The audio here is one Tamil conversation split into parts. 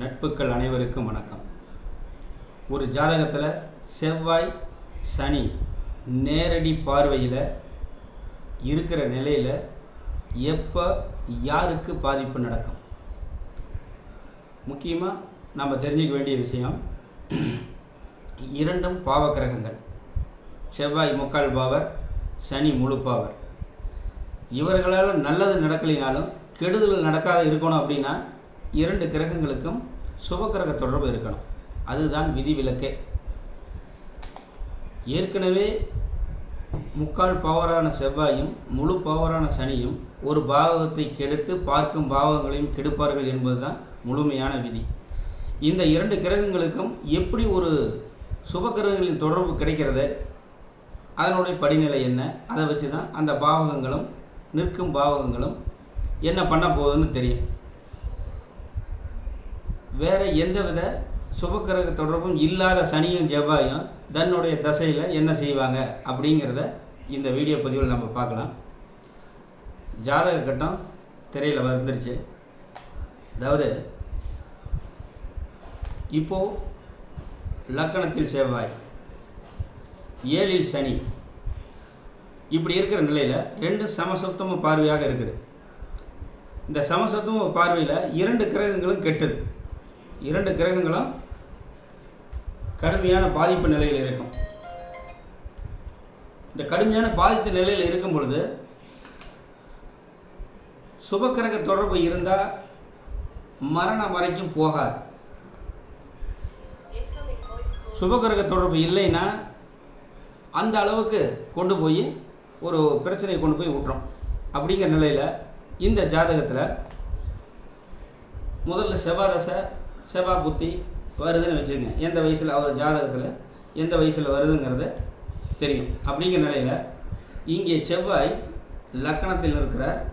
நட்புக்கள் அனைவருக்கும் வணக்கம். ஒரு ஜாதகத்தில் செவ்வாய் சனி நேரடி பார்வையில் இருக்கிற நிலையில் எப்போ யாருக்கு பாதிப்பு நடக்கும்? முக்கியமாக நம்ம தெரிஞ்சுக்க வேண்டிய விஷயம் இரண்டும் பாவக்கிரகங்கள். செவ்வாய் முக்கால் பாவர் சனி முழு பாவர். இவர்களால் நல்லது நடக்கலினாலும் கெடுதல் நடக்காத இருக்கணும் அப்படின்னா இரண்டு கிரகங்களுக்கும் சுபக்கிரக தொடர்பு இருக்கணும். அதுதான் விதிவிலக்கே. ஏற்கனவே முக்கால் பவரான செவ்வாயும் முழு பவரான சனியும் ஒரு பாவகத்தை கெடுத்து பார்க்கும் பாவங்களையும் கெடுப்பார்கள் என்பதுதான் முழுமையான விதி. இந்த இரண்டு கிரகங்களுக்கும் எப்படி ஒரு சுபக்கிரகங்களின் தொடர்பு கிடைக்கிறது அதனுடைய படிநிலை என்ன? அதை வச்சு தான் அந்த பாவகங்களும் நிற்கும் பாவகங்களும் என்ன பண்ண போகுதுன்னு தெரியும். வேறு எந்தவித சுபக்கிரக தொடர்பும் இல்லாத சனியும் செவ்வாயும் தன்னுடைய தசையில் என்ன செய்வாங்க அப்படிங்கிறத இந்த வீடியோ பதிவில் நம்ம பார்க்கலாம். ஜாதக கட்டம் திரையில் வந்துருச்சு. அதாவது இப்போது லக்கணத்தில் செவ்வாய் ஏழில் சனி இப்படி இருக்கிற நிலையில் ரெண்டு சமசத்துவம் பார்வையாக இருக்குது. இந்த சமசத்துவம் பார்வையில் இரண்டு கிரகங்களும் கெட்டது. இரண்டு கிரகங்களும் கடுமையான பாதிப்பு நிலையில் இருக்கும். இந்த கடுமையான பாதித்த நிலையில் இருக்கும் பொழுது சுபக்கிரக தொடர்பு இருந்தால் மரணம் வரைக்கும் போகாது. சுபகிரக தொடர்பு இல்லைன்னா அந்த அளவுக்கு கொண்டு போய் ஒரு பிரச்சனையை கொண்டு போய் விட்டுரும். அப்படிங்கிற நிலையில் இந்த ஜாதகத்தில் முதல்ல செவ்வாதசை செவ்வாய் புத்தி வருதுன்னு வச்சுங்க எந்த வயசில்? அவர் ஜாதகத்தில் எந்த வயசில் வருதுங்கிறத தெரியும். அப்படிங்கிற நிலையில் இங்கே செவ்வாய் லக்கணத்தில் இருக்கிறார்.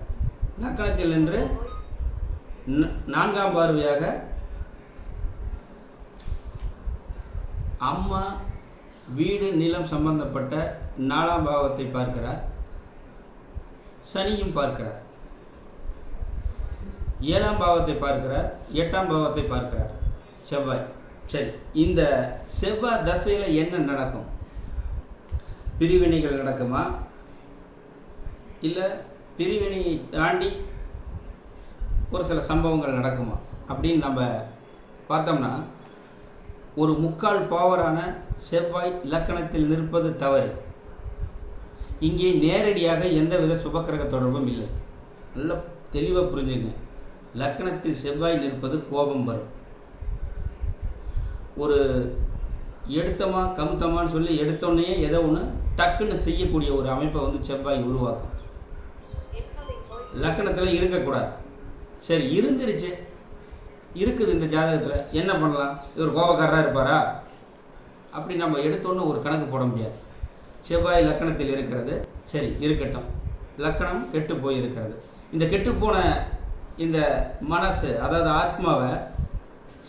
லக்கணத்தில் நின்று ந- நான்காம் பார்வையாக அம்மா வீடு நிலம் சம்பந்தப்பட்ட நாலாம் பாவத்தை பார்க்கிறார். சனியும் பார்க்கிறார். ஏழாம் பாவத்தை பார்க்கிறார் எட்டாம் பாவத்தை பார்க்கிறார். செவ்வாய். சரி இந்த செவ்வாய் தசையில் என்ன நடக்கும்? பிரிவினைகள் நடக்குமா? இல்லை பிரிவினையை தாண்டி ஒரு சில சம்பவங்கள் நடக்குமா? அப்படின்னு நம்ம பார்த்தோம்னா ஒரு முக்கால் பாவரான செவ்வாய் இலக்கணத்தில் நிற்பது தவறு. இங்கே நேரடியாக எந்தவித சுபக்கிரக தொடர்பும் இல்லை. நல்லா தெளிவாக புரிஞ்சுங்க. லக்கணத்தில் செவ்வாய் நிற்பது கோபம் வரும். ஒரு எடுத்தமா கமுத்தமான்னு சொல்லி எடுத்தோடனே ஏதோ ஒன்று டக்குன்னு செய்யக்கூடிய ஒரு அமைப்பை வந்து செவ்வாய் உருவாக்கும். லக்கணத்தில் இருக்கக்கூடாது. சரி இருந்துருச்சு. இருக்குது இந்த ஜாதகத்தில். என்ன பண்ணலாம்? இவர் கோபக்காரராக இருப்பாரா? அப்படி நம்ம எடுத்தோன்னு ஒரு கணக்கு போட முடியாது. செவ்வாய் லக்கணத்தில் இருக்கிறது. சரி இருக்கட்டும். லக்கணம் கெட்டு போய் இருக்கிறது இந்த கெட்டுப்போன இந்த மனசு அதாவது ஆத்மாவை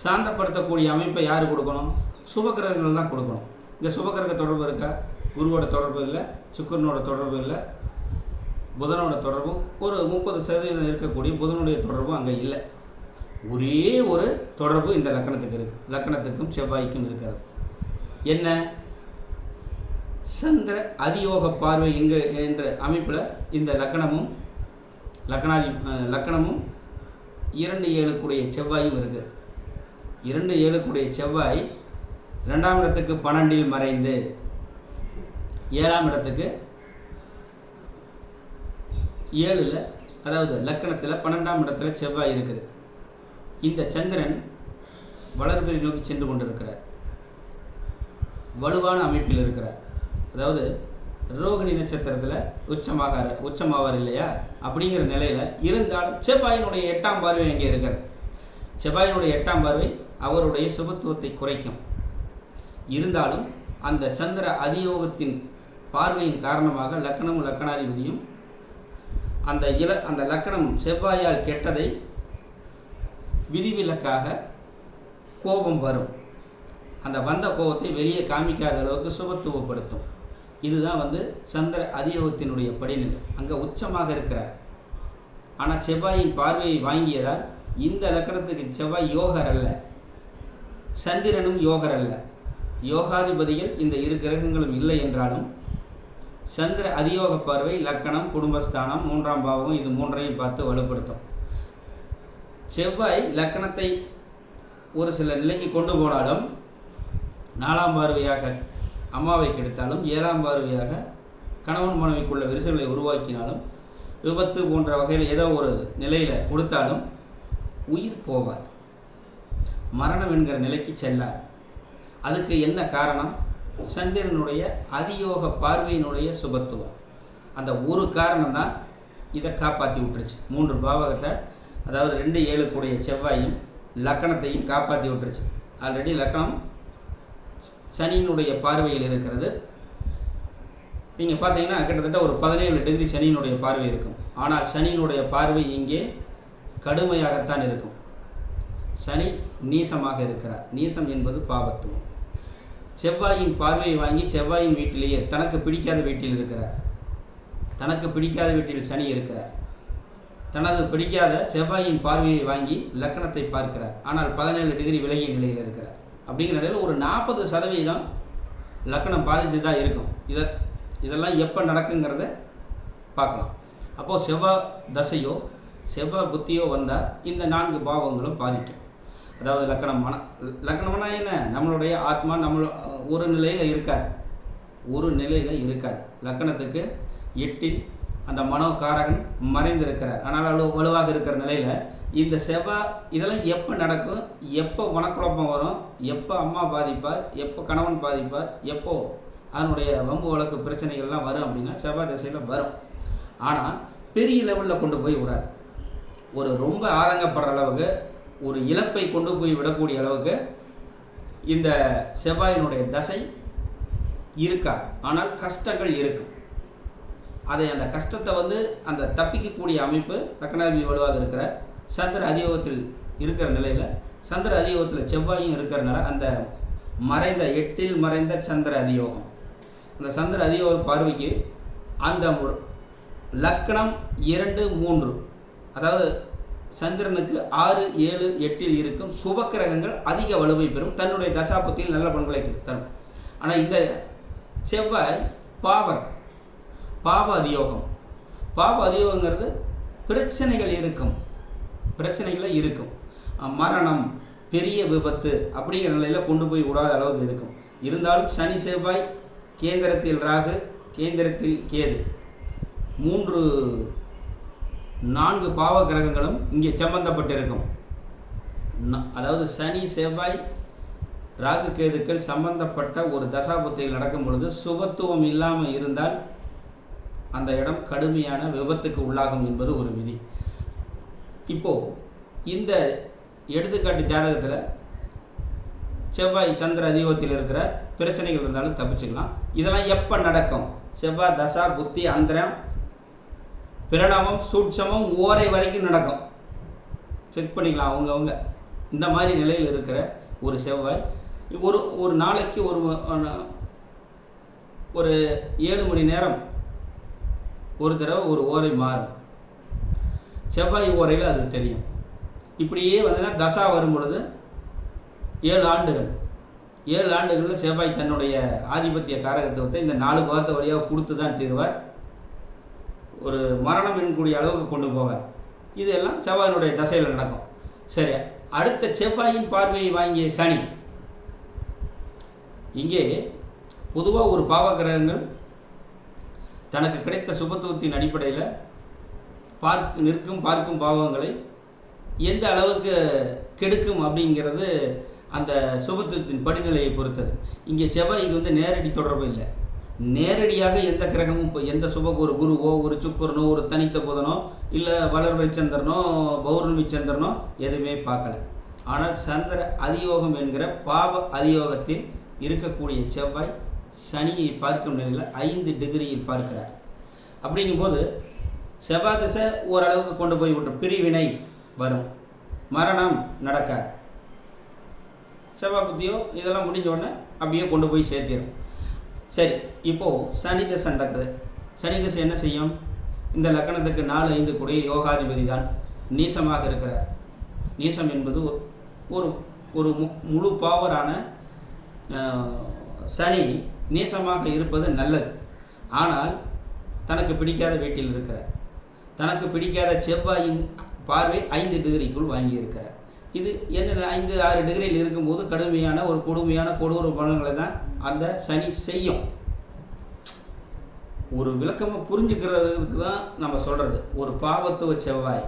சாந்தப்படுத்தக்கூடிய அமைப்பை யார் கொடுக்கணும்? சுபக்கிரகங்கள் தான் கொடுக்கணும். இங்கே சுபக்கிரக தொடர்பு இருக்கா? குருவோட தொடர்பு இல்லை சுக்கரனோட தொடர்பு இல்லை புதனோட தொடர்பும் ஒரு முப்பது சதவீதம் இருக்கக்கூடிய புதனுடைய தொடர்பும் அங்கே இல்லை. ஒரே ஒரு தொடர்பு இந்த லக்கணத்துக்கு இருக்குது லக்கணத்துக்கும் செவ்வாய்க்கும் இருக்கிறது. என்ன? சந்திர அதியோக பார்வை எங்க என்ற அமைப்பில் இந்த லக்கணமும் லக்கணாதி லக்கணமும் இரண்டு ஏழுக்குடைய செவ்வாயும் இருக்குது இரண்டு ஏழுக்குடைய செவ்வாய் இரண்டாம் இடத்துக்கு பன்னெண்டில் மறைந்து ஏழாம் இடத்துக்கு ஏழில் அதாவது லக்கணத்தில் பன்னெண்டாம் இடத்துல செவ்வாய் இருக்குது. இந்த சந்திரன் வளர்பிறை நோக்கி சென்று கொண்டிருக்கிறார். வலுவான அமைப்பில் இருக்கிறார். அதாவது ரோகிணி நட்சத்திரத்தில் உச்சமாக உச்சமாவார் இல்லையா? அப்படிங்கிற நிலையில் இருந்தாலும் செவ்வாயினுடைய எட்டாம் பார்வை எங்கே இருக்கிறது? செவ்வாயினுடைய எட்டாம் பார்வை அவருடைய சுபத்துவத்தை குறைக்கும். இருந்தாலும் அந்த சந்திர அதியோகத்தின் பார்வையின் காரணமாக லக்கணமும் லக்கணாதிபதியும் அந்த இல அந்த லக்கணம் செவ்வாயால் கெட்டதை விதிவிலக்காக கோபம் வரும். அந்த வந்த கோபத்தை வெளியே காமிக்காத அளவுக்கு சுபத்துவப்படுத்தும். இதுதான் வந்து சந்திர அதியோகத்தினுடைய படிநிலை. அங்கே உச்சமாக இருக்கிறார். ஆனால் செவ்வாயின் பார்வையை வாங்கியதால் இந்த லக்கணத்துக்கு செவ்வாய் யோகர் அல்ல. சந்திரனும் யோகர் அல்ல. யோகாதிபதிகள் இந்த இரு கிரகங்களும் இல்லை என்றாலும் சந்திர அதியோக பார்வை லக்கணம் குடும்பஸ்தானம் மூன்றாம் பாவகம் இது மூன்றையும் பார்த்து வலுப்படுத்தும். செவ்வாய் லக்கணத்தை ஒரு சில நிலைக்கு கொண்டு போனாலும் நாலாம் பார்வையாக அம்மாவை கெடுத்தாலும் ஏழாம் பார்வையாக கணவன் மனைவிக்குள்ள விரிசல்களை உருவாக்கினாலும் விபத்து போன்ற வகையில் ஏதோ ஒரு நிலையில் கொடுத்தாலும் உயிர் போவார். மரணம் என்கிற நிலைக்கு செல்லார். அதுக்கு என்ன காரணம்? சந்திரனுடைய அதியோக பார்வையினுடைய சுபத்துவம். அந்த ஒரு காரணம் தான் இதை காப்பாற்றி விட்டுருச்சு. மூன்று பாவகத்தை அதாவது ரெண்டு ஏழுக்குடைய செவ்வாயும் லக்கணத்தையும் காப்பாற்றி விட்டுருச்சு. ஆல்ரெடி லக்கணம் சனியினுடைய பார்வையில் இருக்கிறது. நீங்கள் பார்த்தீங்கன்னா கிட்டத்தட்ட ஒரு பதினேழு டிகிரி சனியினுடைய பார்வை இருக்கும். ஆனால் சனியினுடைய பார்வை இங்கே கடுமையாகத்தான் இருக்கும். சனி நீசமாக இருக்கிறார். நீசம் என்பது பாபத்துவம். செவ்வாயின் பார்வையை வாங்கி செவ்வாயின் வீட்டிலேயே தனக்கு பிடிக்காத வீட்டில் இருக்கிறார். தனக்கு பிடிக்காத வீட்டில் சனி இருக்கிறார். தனது பிடிக்காத செவ்வாயின் பார்வையை வாங்கி லக்கணத்தை பார்க்கிறார். ஆனால் பதினேழு டிகிரி விலகிய நிலையில் இருக்கிறார். அப்படிங்கிற நிலையில் ஒரு நாற்பது சதவீதம் லக்கணம் பாதிச்சு தான் இருக்கும். இதை இதெல்லாம் எப்போ நடக்குங்கிறத பார்க்கலாம். அப்போது செவ்வாய் தசையோ செவ்வாய் புத்தியோ வந்தால் இந்த நான்கு பாவங்களும் பாதிக்கும். அதாவது லக்கணம் மன லக்கணம்னா என்ன? நம்மளுடைய ஆத்மா நம்ம ஒரு நிலையில் இருக்காது. ஒரு நிலையில் இருக்காது. லக்கணத்துக்கு எட்டில் அந்த மனோகாரகன் மறைந்திருக்கிறார். ஆனால் அவ்வளோ வலுவாக இருக்கிற நிலையில் இந்த செவ்வாய் இதெல்லாம் எப்போ நடக்கும்? எப்போ மனக்குழப்பம் வரும்? எப்போ அம்மா பாதிப்பார்? எப்போ கணவன் பாதிப்பார்? எப்போ? அதனுடைய வம்பு வழக்கு பிரச்சனைகள்லாம் வரும் அப்படின்னா செவ்வாய் திசையில் வரும். ஆனால் பெரிய லெவலில் கொண்டு போய் விடாது. ஒரு ரொம்ப ஆதங்கப்படுற அளவுக்கு ஒரு இழப்பை கொண்டு போய் விடக்கூடிய அளவுக்கு இந்த செவ்வாயினுடைய தசை இருக்காது. ஆனால் கஷ்டங்கள் இருக்கும் அதை அந்த கஷ்டத்தை வந்து அந்த தப்பிக்கக்கூடிய அமைப்பு லக்னாதிபதி வலுவாக இருக்கிற சந்திர அதியோகத்தில் இருக்கிற நிலையில் சந்திர அதியோகத்தில் செவ்வாயும் இருக்கிறனால அந்த மறைந்த எட்டில் மறைந்த சந்திர அதியோகம். அந்த சந்திர அதியோக பார்வைக்கு அந்த ஒரு லக்னம் இரண்டு மூன்று. அதாவது சந்திரனுக்கு ஆறு ஏழு எட்டில் இருக்கும் சுபக்கிரகங்கள் அதிக வலுவை பெறும். தன்னுடைய தசாபத்தில் நல்ல பண்புகளை தரும். ஆனால் இந்த செவ்வாய் பாவர் பாப அதியோகம். பாப அதியோகங்கிறது பிரச்சனைகள் இருக்கும். பிரச்சனைகளை இருக்கும். மரணம் பெரிய விபத்து அப்படிங்கிற நிலையில் கொண்டு போய் விடாத அளவுக்கு இருக்கும். இருந்தாலும் சனி செவ்வாய் கேந்திரத்தில் ராகு கேந்திரத்தில் கேது. மூன்று நான்கு பாவ கிரகங்களும் இங்கே சம்பந்தப்பட்டிருக்கும். ந- அதாவது சனி செவ்வாய் ராகு கேதுக்கள் சம்பந்தப்பட்ட ஒரு தசாபுத்தியில் நடக்கும் பொழுது சுபத்துவம் இல்லாமல் இருந்தால் அந்த இடம் கடுமையான விபத்துக்கு உள்ளாகும் என்பது ஒரு விதி. இப்போது இந்த எடுத்துக்காட்டு ஜாதகத்தில் செவ்வாய் சந்திர அதிபத்தில் இருக்கிற பிரச்சனைகள் இருந்தாலும் தப்பிச்சுக்கலாம். இதெல்லாம் எப்போ நடக்கும்? செவ்வாய் தசா புத்தி அந்தரம் பிரணவம் சூட்சமம் ஓரை வரைக்கும் நடக்கும். செக் பண்ணிக்கலாம் அவங்கவுங்க. இந்த மாதிரி நிலையில் இருக்கிற ஒரு செவ்வாய் ஒரு ஒரு நாளைக்கு ஒரு ஒரு ஏழு மணி நேரம் ஒரு தடவை ஒரு ஓரை மாறும். செவ்வாய் ஓரையில் அது தெரியும். இப்படியே வந்தீங்கன்னா தசா வரும் பொழுது ஏழு ஆண்டுகள். ஏழு ஆண்டுகளில் செவ்வாய் தன்னுடைய ஆதிபத்திய காரகத்துவத்தை இந்த நாலு பாகத்தை வழியாக கொடுத்து தான் தீர்வார். ஒரு மரணம் என்கூடிய அளவுக்கு கொண்டு போக இதெல்லாம் செவ்வாயினுடைய தசையில் நடக்கும். சரி அடுத்த செவ்வாயின் பார்வையை வாங்கிய சனி. இங்கே பொதுவாக ஒரு பாவகிரகங்கள் தனக்கு கிடைத்த சுபத்துவத்தின் அடிப்படையில் பார்க் நிற்கும் பார்க்கும் பாவங்களை எந்த அளவுக்கு கெடுக்கும் அப்படிங்கிறது அந்த சுபத்துவத்தின் படிநிலையை பொறுத்தது. இங்கே செவ்வாய்க்கு வந்து நேரடி தொடர்பு இல்லை. நேரடியாக எந்த கிரகமும் இப்போ எந்த சுப ஒரு குருவோ ஒரு சுக்கரனோ ஒரு தனித்த புதனோ இல்லை வளர்வரை சந்திரனோ பௌர்ணமி சந்திரனோ எதுவுமே பார்க்கல. ஆனால் சந்திர அதியோகம் என்கிற பாவ அதியோகத்தில் இருக்கக்கூடிய செவ்வாய் சனியை பார்க்கும் நிலையில் ஐந்து டிகிரியில் பார்க்கிறார். அப்படிங்கும்போது செவ்வாய் திசை ஓரளவுக்கு கொண்டு போய் விட்டு பிரிவினை வரும். மரணம் நடக்காது. செவ்வாய் புத்தியோ இதெல்லாம் முடிஞ்ச உடனே அப்படியே கொண்டு போய் சேர்த்திடும் சரி இப்போது சனி திசை நடக்குது. சனி திசை என்ன செய்யும்? இந்த லக்கணத்துக்கு நாலு ஐந்து கூடிய யோகாதிபதி தான் நீசமாக இருக்கிறார். நீசம் என்பது ஒரு- ஒரு மு- முழு பாவரான சனி நீசமாக இருப்பது நல்லது. ஆனால் தனக்கு பிடிக்காத வீட்டில் இருக்கிறார். தனக்கு பிடிக்காத செவ்வாயின் பார்வை ஐந்து டிகிரிக்குள் வாங்கியிருக்கிறார். இது என்ன ஐந்து ஆறு டிகிரியில் இருக்கும்போது கடுமையான ஒரு கொடுமையான கொடூர பலன்களை தான் அந்த சனி செய்யும். ஒரு விளக்கமாக புரிஞ்சுக்கிறதுக்கு தான் நம்ம சொல்கிறது ஒரு பாவத்துவ செவ்வாய்.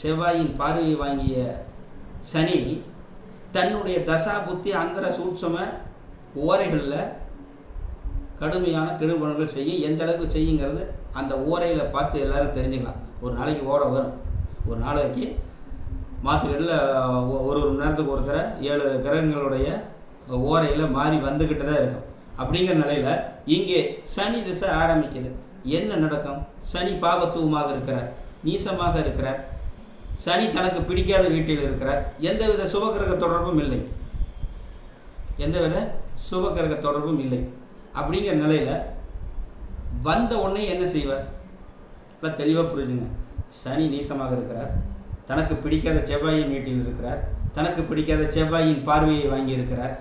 செவ்வாயின் பார்வையை வாங்கிய சனி தன்னுடைய தசா புத்தி அந்தர சூட்சம ஓரைகளில் கடுமையான கெடுபலன்கள் செய்யும். எந்த அளவுக்கு செய்யுங்கிறது அந்த ஓரையில் பார்த்து எல்லோரும் தெரிஞ்சுக்கலாம். ஒரு நாளைக்கு ஓரை வரும். ஒரு நாளைக்கு மாற்றுக்கடில் ஒரு ஒரு மணி நேரத்துக்கு ஒருத்தர ஏழு கிரகங்களுடைய ஓரையில் மாறி வந்துக்கிட்டு தான் இருக்கும். அப்படிங்கிற நிலையில் இங்கே சனி திசை ஆரம்பிக்குது. என்ன நடக்கும்? சனி பாபத்துவமாக இருக்கிறார். நீசமாக இருக்கிறார். சனி தனக்கு பிடிக்காத வீட்டில் இருக்கிறார். எந்தவித சுபகிரக தொடர்பும் இல்லை. எந்தவித சுபகிரக தொடர்பும் இல்லை. அப்படிங்கிற நிலையில் வந்த உடனே என்ன செய்வார்? நல்லா தெளிவாக புரிஞ்சுங்க. சனி நீசமாக இருக்கிறார். தனக்கு பிடிக்காத செவ்வாயின் வீட்டில் இருக்கிறார். தனக்கு பிடிக்காத செவ்வாயின் பார்வையை வாங்கியிருக்கிறார்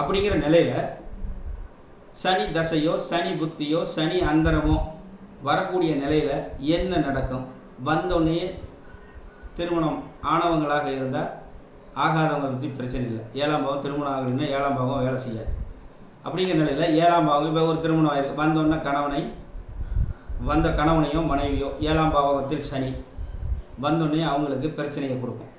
அப்படிங்கிற நிலையில் சனி தசையோ சனி புத்தியோ சனி அந்தரமோ வரக்கூடிய நிலையில் என்ன நடக்கும்? வந்தோடனே திருமணம் ஆனவங்களாக இருந்தால் ஆகாதவங்களை பற்றி பிரச்சனை இல்லை. ஏழாம் பாவம் திருமணம் ஆகலைன்னா ஏழாம் பாவம் வேலை செய்யாது. அப்படிங்கிற நிலையில் ஏழாம் பாவம் இப்போ ஒரு திருமணம் ஆயிருக்கு. வந்தோடனே கணவனை வந்த கணவனையோ மனைவியோ ஏழாம் பாவகத்தில் சனி. வந்தோடனே அவங்களுக்கு பிரச்சனையை கொடுக்கும்.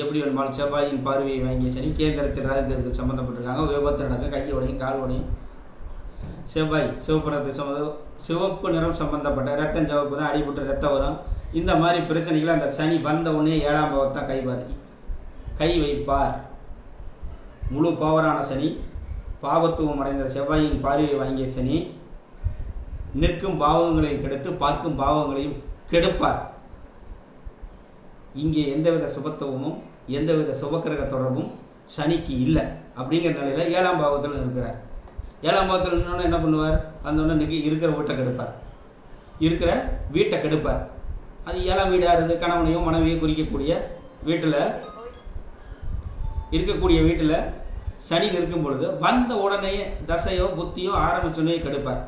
எப்படி வேணுமாலும் செவ்வாயின் பார்வையை வாங்கிய சனி கேந்திரத்தில் ராகுக்கு சம்மந்தப்பட்டிருக்காங்க. விபத்து நடக்கும். கை உடையும் கால் உடையும் செவ்வாய் சிவப்பு நிறத்துக்கு சம்மந்த சிவப்பு நிறம் சம்மந்தப்பட்ட ரத்தம் சிவப்பு தான் அடிபட்டு ரத்தம் வரும். இந்த மாதிரி பிரச்சனைகளை அந்த சனி வந்த உடனே ஏழாம் பாவத்தான் கைவார் கை வைப்பார். முழு பவரான சனி பாவத்துவம் அடைந்த செவ்வாயின் பார்வையை வாங்கிய சனி நிற்கும் பாவங்களையும் கெடுத்து பார்க்கும் பாவங்களையும் கெடுப்பார். இங்கே எந்தவித சுபத்துவமும் எந்தவித சுபக்கிரக தொடர்பும் சனிக்கு இல்லை. அப்படிங்கிற நிலையில் ஏழாம் பாவத்தில் இருக்கிறார் ஏழாம் பாவத்தில் இன்னொன்று என்ன பண்ணுவார்? அந்த ஒன்று இன்னைக்கு இருக்கிற வீட்டை கெடுப்பார். இருக்கிற வீட்டை கெடுப்பார். அது ஏழாம் வீடாக இருந்து கணவனையும் மனைவியும் குறிக்கக்கூடிய வீட்டில் இருக்கக்கூடிய வீட்டில் சனி நிற்கும் பொழுது வந்த உடனே தசையோ புத்தியோ ஆரம்பிச்சோடனே கெடுப்பார்.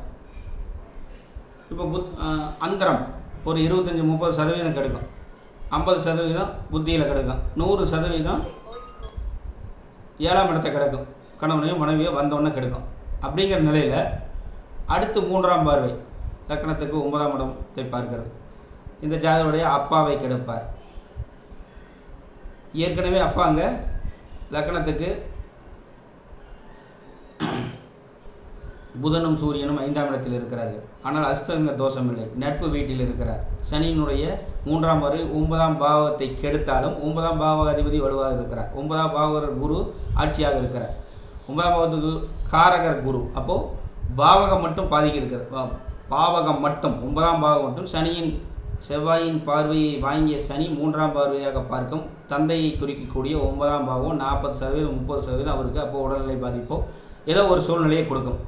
இப்போ புத் அந்தரம் ஒரு இருபத்தஞ்சி முப்பது சதவீதம் கெடுக்கும். ஐம்பது சதவீதம் புத்தியில் கிடக்கும். நூறு சதவீதம் ஏழாம் இடத்த கிடக்கும். கணவனையும் மனைவியோ வந்தோடனே கெடுக்கும். அப்படிங்கிற நிலையில் அடுத்து மூன்றாம் பார்வை லக்கணத்துக்கு ஒன்பதாம் இடத்தை பார்க்கிறது இந்த ஜாதகருடைய அப்பாவை கெடுப்பார். ஏற்கனவே அப்பா அங்கே லக்கணத்துக்கு புதனும் சூரியனும் ஐந்தாம் இடத்தில் இருக்கிறார்கள். ஆனால் அஸ்தங்க தோஷம் இல்லை. நட்பு வீட்டில் இருக்கிறார். சனியினுடைய மூன்றாம் வரை ஒன்பதாம் பாவத்தை கெடுத்தாலும் ஒன்பதாம் பாவக அதிபதி வலுவாக இருக்கிறார். ஒன்பதாம் பாவகர் குரு ஆட்சியாக இருக்கிறார். ஒன்பதாம் பாவத்துக்கு காரகர் குரு. அப்போது பாவகம் மட்டும் பாதிக்க இருக்கிறது. பாவகம் மட்டும் ஒன்பதாம் பாவகம் மட்டும் சனியின் செவ்வாயின் பார்வையை வாங்கிய சனி மூன்றாம் பார்வையாக பார்க்கும். தந்தையை குறிக்கக்கூடிய ஒன்பதாம் பாவம் நாற்பது சதவீதம் முப்பது சதவீதம் அவருக்கு அப்போ உடல்நிலை பாதிப்போ ஏதோ ஒரு சூழ்நிலையை கொடுக்கும்.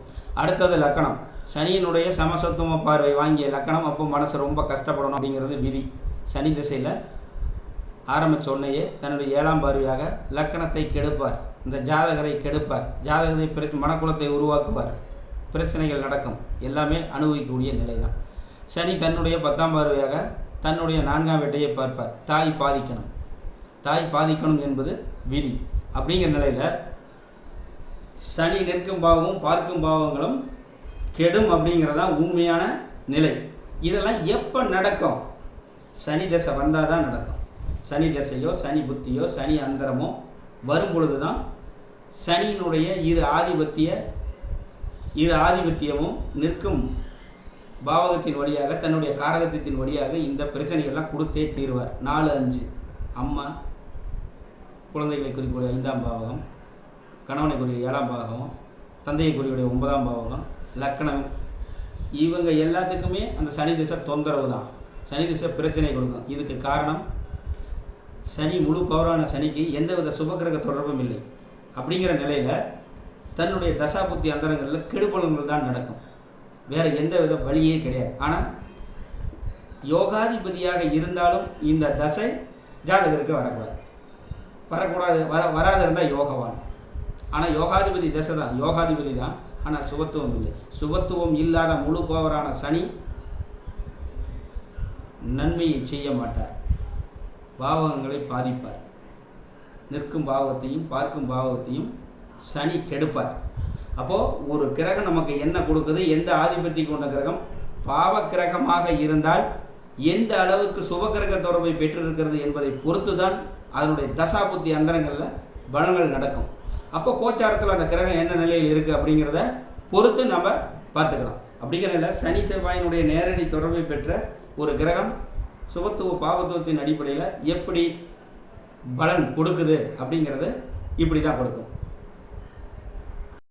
அடுத்தது லக்கணம். சனியினுடைய சமசத்துவ பார்வை வாங்கிய லக்கணம் அப்போ மனசு ரொம்ப கஷ்டப்படணும் அப்படிங்கிறது விதி. சனி திசையில் ஆரம்பித்த உடனேயே தன்னுடைய ஏழாம் பார்வையாக லக்கணத்தை கெடுப்பார். இந்த ஜாதகரை கெடுப்பார். ஜாதகத்தை பிர மனக்குலத்தை உருவாக்குவார். பிரச்சனைகள் நடக்கும். எல்லாமே அனுபவிக்கக்கூடிய நிலை தான் சனி தன்னுடைய பத்தாம் பார்வையாக தன்னுடைய நான்காம் வேட்டையை பார்ப்பார். தாய் பாதிக்கணும். தாய் பாதிக்கணும் என்பது விதி. அப்படிங்கிற நிலையில் சனி நிற்கும் பாவமும் பார்க்கும் பாவங்களும் கெடும் அப்படிங்கிறதான் உண்மையான நிலை. இதெல்லாம் எப்போ நடக்கும்? சனி தசை வந்தால் தான் நடக்கும். சனி தசையோ சனி புத்தியோ சனி அந்தரமோ வரும் பொழுது தான் சனியினுடைய இரு ஆதிபத்திய இரு ஆதிபத்தியமும் நிற்கும் பாவகத்தின் வழியாக தன்னுடைய காரகத்தின் வழியாக இந்த பிரச்சனையெல்லாம் கொடுத்தே தீர்வார். நாலு அஞ்சு. அம்மா குழந்தைகளை குறிக்கக்கூடிய ஐந்தாம் பாவகம். கணவனை குறிய ஏழாம் பாகம் தந்தையை குறிக்கூடிய ஒன்பதாம் பாகம் லக்கணம். இவங்க எல்லாத்துக்குமே அந்த சனி திசை தொந்தரவு தான். சனி திசை பிரச்சனை கொடுக்கும். இதுக்கு காரணம் சனி முழு பவரான சனிக்கு எந்தவித சுபகிரக தொடர்பும் இல்லை. அப்படிங்கிற நிலையில் தன்னுடைய தசாபுத்தி அந்தரங்களில் கெடுபலன்கள் தான் நடக்கும். வேறு எந்த வித வழியே கிடையாது. ஆனால் யோகாதிபதியாக இருந்தாலும் இந்த தசை ஜாதகருக்கு வரக்கூடாது. வரக்கூடாது வர வராது இருந்தால் யோகவான். ஆனால் யோகாதிபதி தசை தான். யோகாதிபதி தான். ஆனால் சுபத்துவம் இல்லை. சுபத்துவம் இல்லாத முழு போவரான சனி நன்மையை செய்ய மாட்டார். பாவகங்களை பாதிப்பார். நிற்கும் பாவத்தையும் பார்க்கும் பாவத்தையும் சனி கெடுப்பார். அப்போது ஒரு கிரகம் நமக்கு என்ன கொடுக்குது? எந்த ஆதிபத்தி கொண்ட கிரகம்? பாவ கிரகமாக இருந்தால் எந்த அளவுக்கு சுபகிரக தொடர்பை பெற்றிருக்கிறது என்பதை பொறுத்து தான் அதனுடைய தசாபுத்தி அந்தரங்களில் பலன்கள் நடக்கும். அப்போ கோச்சாரத்தில் அந்த கிரகம் என்ன நிலையில் இருக்குது அப்படிங்கிறத பொறுத்து நம்ம பார்த்துக்கலாம். அப்படிங்கிற சனி செவ்வாயினுடைய நேரடி தொடர்பை பெற்ற ஒரு கிரகம் சுபத்துவ பாவத்துவத்தின் அடிப்படையில் எப்படி பலன் கொடுக்குது அப்படிங்கிறது இப்படி தான் கொடுக்கும்.